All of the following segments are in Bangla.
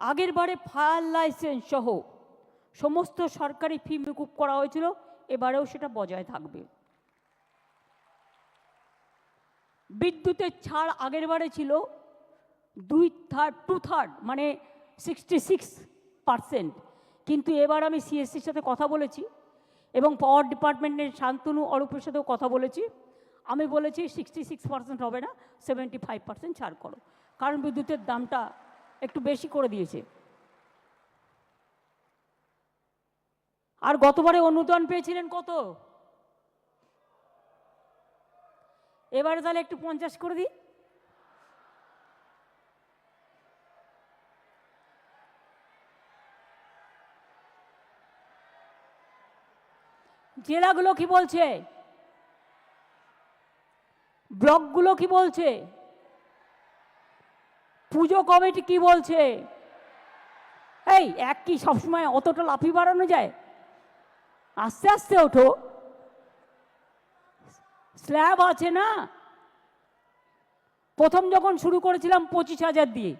আগের বারে ফায়ার লাইসেন্স সহ সমস্ত সরকারি ফি মুকুব করা হয়েছিল, এবারেও সেটা বজায় থাকবে। বিদ্যুতের ছাড় আগের বারে ছিল দুই থার্ড টু থার্ড মানে সিক্সটি সিক্স পারসেন্ট কিন্তু এবার আমি সিএসসির সাথে কথা বলেছি এবং পাওয়ার ডিপার্টমেন্টের শান্তনু অরূপের সাথেও কথা বলেছি। আমি বলেছি সিক্সটি সিক্স পার্সেন্ট হবে না সেভেন্টি ফাইভ পার্সেন্ট ছাড় করো। কারণ বিদ্যুতের দামটা একটু বেশি করে দিয়েছে। আর গতবারে অনুদান পেয়েছিলেন কত? এবারে তাহলে একটু পঞ্চাশ করে দিই। জেলাগুলো কি বলছে? ব্লকগুলো কি বলছে? পুজো কমিটি কি বলছে? এই, এক কি সবসময় অতটা লাফি বাড়ানো যায়? আস্তে আস্তে ওঠো। স্ল্যাব আছে না? প্রথম যখন শুরু করেছিলাম পঁচিশ হাজার দিয়ে।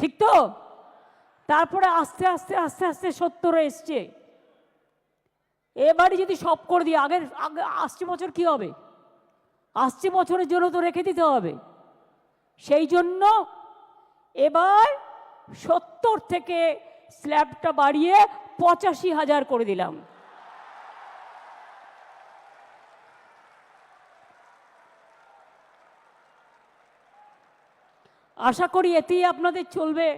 ঠিক তো? তারপরে আস্তে আস্তে আস্তে আস্তে সত্তরে এসছে। এবারে যদি সব করে দিই, আগের, আগে, আসছে বছর কি হবে? আসছে বছরের জন্য তো রেখে দিতে হবে। সেই জন্য এবার সত্তর থেকে স্ল্যাবটা বাড়িয়ে পঁচাশি হাজার করে দিলাম। আশা করি এতেই আপনাদের চলবে।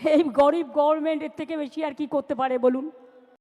এই গরিব গভর্নমেন্ট এর থেকে বেশি আর কি করতে পারে বলুন।